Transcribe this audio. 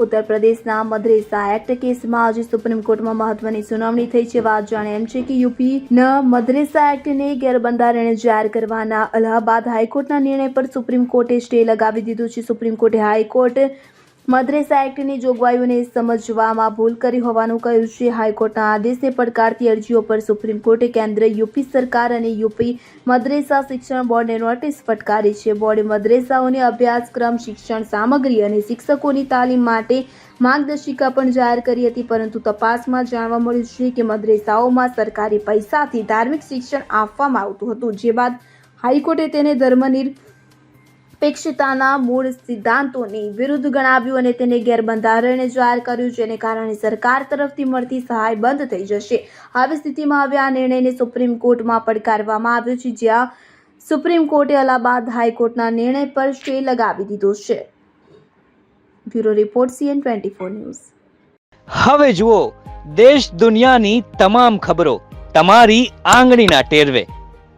ઉત્તર પ્રદેશના મદ્રેસા એક્ટ કેસમાં આજે સુપ્રીમ કોર્ટમાં મહત્વની સુનાવણી થઈ છે. વાત જાણે એમ છે કે યુપીના મદ્રેસા એક્ટને ગેરબંધારણ જાહેર કરવાના અલ્હાબાદ હાઈકોર્ટના નિર્ણય પર સુપ્રીમ કોર્ટે સ્ટે લગાવી દીધો છે. સુપ્રીમ કોર્ટે હાઈકોર્ટ મદ્રેસા એક્ટની જોગવાઈઓને સમજવામાં ભૂલ કરી હોવાનું કહ્યું છે. હાઈકોર્ટના આદેશને પડકારતી અરજીઓ પર સુપ્રીમ કોર્ટે કેન્દ્ર, યુપી સરકાર અને યુપી મદ્રેસા શિક્ષણ બોર્ડને નોટિસ ફટકારી છે. બોર્ડે મદ્રેસાઓને અભ્યાસક્રમ, શિક્ષણ સામગ્રી અને શિક્ષકોની તાલીમ માટે માર્ગદર્શિકા પણ જાહેર કરી હતી, પરંતુ તપાસમાં જાણવા મળ્યું છે કે મદ્રેસાઓમાં સરકારી પૈસાથી ધાર્મિક શિક્ષણ આપવામાં આવતું હતું. જે બાદ હાઈકોર્ટે તેને ધર્મનિર અપેક્ષિતાના મૂળ સિદ્ધાંતોની વિરુદ્ધ ગણાવ્યું અને તેને ગેરબંધારણીય જાહેર કર્યું, જેને કારણે સરકાર તરફથી મળતી સહાય બંધ થઈ જશે. આવી સ્થિતિમાં હવે આ નિર્ણયને સુપ્રીમ કોર્ટમાં પડકારવામાં આવ્યો છે, જ્યાં સુપ્રીમ કોર્ટે અલ્હાબાદ હાઈકોર્ટના નિર્ણય પર સ્ટે લગાવી દીધો છે. Bureau report, CN twenty four news. હવે જુઓ, દેશ દુનિયાની તમામ ખબરો, તમારી આંગળીના ટેરવે.